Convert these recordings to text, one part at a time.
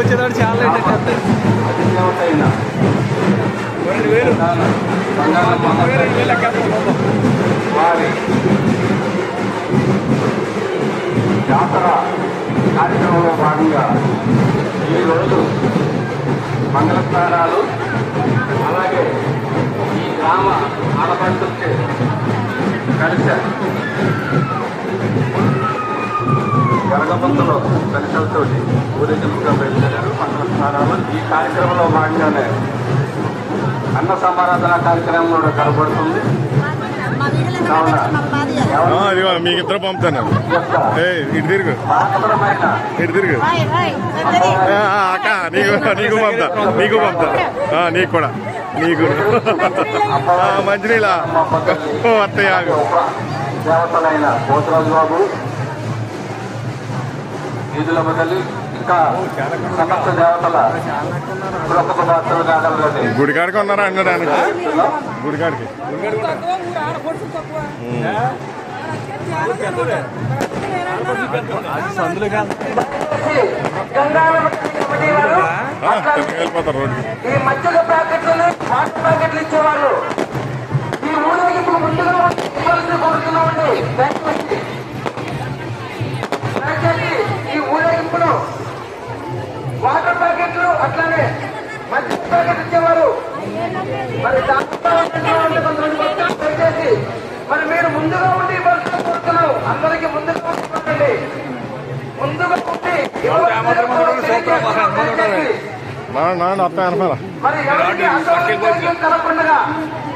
ఇచ్చేదాడు చాలా లేట్ రెండు వేలు బంగారం రెండు వేలు వారి జాతర కార్యక్రమంలో భాగంగా ఈరోజు మంగళస్నానాలు అలాగే ఈ గ్రామ ఆడపడుతుంటే కలిశారు. గరగబంతులో కలిసలతో ఊరేగింపుగా బయలుదేరారు స్నానాలు ఈ కార్యక్రమంలో భాగంగానే అన్న సమారాధన కార్యక్రమం కూడా కనబడుతుంది. కావున ఆ, ఇదిగో మీకు ఇద్దరు పంపుతాను ఇటు తిరుగు. ఇటు తిరుగు. అక్క నీకు నీకు పంపుతా. నీకు పంపుతా. ఆ, నీకు కూడా. నీకు మంచినీళ్ళ. ఓ, అత్తయ్య. దేవతలైన పోతరాజు బాబు ఈదుల బదలి ఇంకా సమస్త దేవతల ప్రముఖ పాత్రలు కాగలగండి గుడికాడికి ఉన్నారా అన్నాడు ఆయనకి గుడికాడికి. వెళ్ళిపోతారు రోడ్డుకి. ఈ మధ్యలో ప్యాకెట్లను వాటర్ ప్యాకెట్లు ఇచ్చేవాళ్ళు. ఈ ఊరేగింపు ముందుగా అట్లానే ప్యాకెట్ ఇచ్చేవారు. మరి దయచేసి మరి మీరు ముందుగా ఉండి ఇవ్వాల్సిన కోరుతున్నాం అందరికీ ముందుగా ఉండండి ముందుగా ఉండి మరి కలగకుండా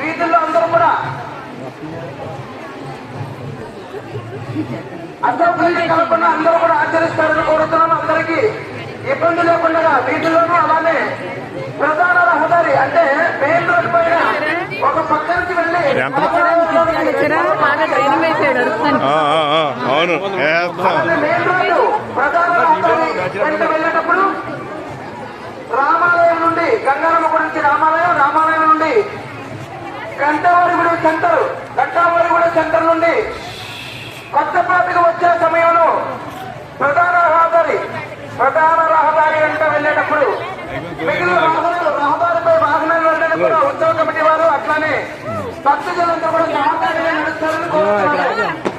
వీధుల్లో అందరూ కూడా అసౌకర్యం కలగకుండా అందరూ కూడా ఆచరిస్తారని కోరుతున్నాను అందరికీ. ఇబ్బంది లేకుండా వీధుల్లోనూ అలానే ప్రధాన రహదారి అంటే మెయిన్ రోడ్ పైన ఒక పక్క నుంచి వెళ్ళి అవును. మెయిన్ రోడ్డు ప్రధాన రహదారి వెంట వెళ్ళేటప్పుడు రామాలయం నుండి గంగారమ్మ గురించి రామాలయం రామాలయం నుండి గంటవారిగూడెం సెంటర్ గంటావారిగూడెం సెంటర్ నుండి కొత్తపేటకు சத்துக்கு நடத்துறது